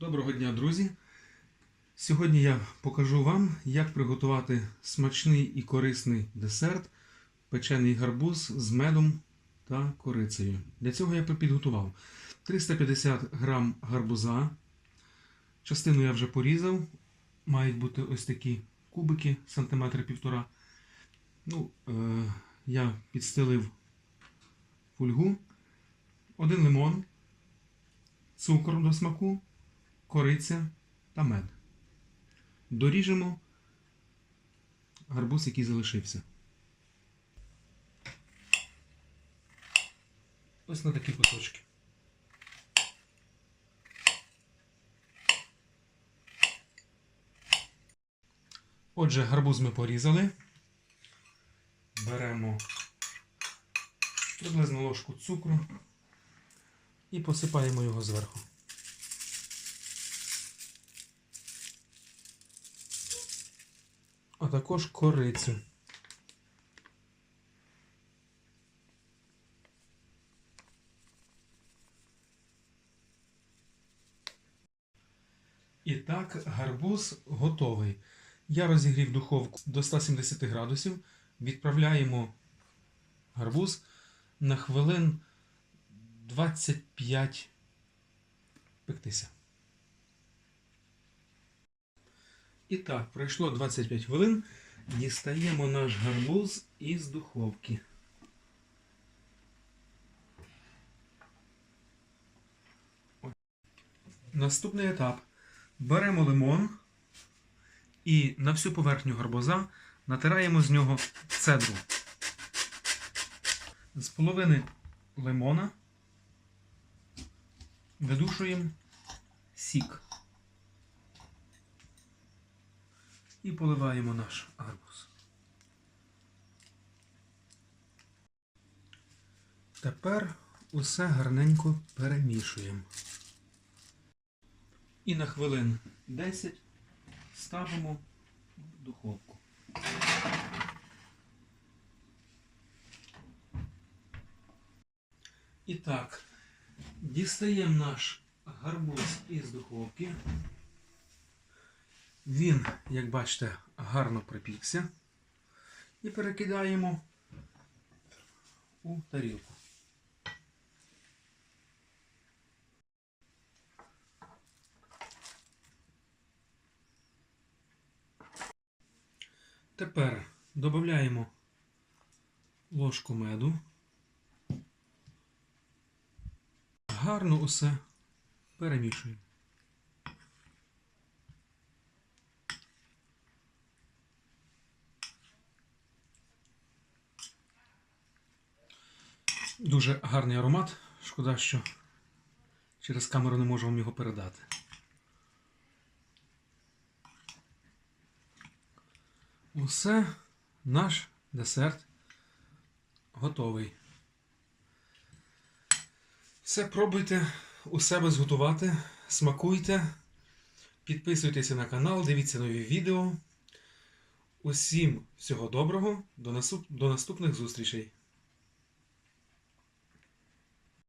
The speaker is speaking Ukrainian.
Доброго дня, друзі! Сьогодні я покажу вам, як приготувати смачний і корисний десерт печений гарбуз з медом та корицею. Для цього я підготував 350 грам гарбуза. Частину я вже порізав. Мають бути ось такі кубики, сантиметри півтора. Ну, е- я підстелив фольгу, один лимон, цукор до смаку, кориця та мед. Доріжемо гарбуз, який залишився. Ось на такі кусочки. Отже, гарбуз ми порізали. Беремо приблизно ложку цукру і посипаємо його зверху. Також корицю. І так, гарбуз готовий. Я розігрів духовку до 170 градусів. Відправляємо гарбуз на хвилин 25 пектися. І так, пройшло 25 хвилин. Дістаємо наш гарбуз із духовки. Наступний етап. Беремо лимон і на всю поверхню гарбуза натираємо з нього цедру. З половини лимона видушуємо сік. І поливаємо наш арбуз. Тепер усе гарненько перемішуємо. І на хвилин 10 ставимо в духовку. І так, дістаємо наш гарбуз із духовки. Він, як бачите, гарно припікся. І перекидаємо у тарілку. Тепер додаємо ложку меду. Гарно усе перемішуємо. Дуже гарний аромат. Шкода, що через камеру не можу вам його передати. Усе, наш десерт готовий. Все пробуйте у себе зготувати, смакуйте, підписуйтеся на канал, дивіться нові відео. Усім всього доброго, до наступних зустрічей!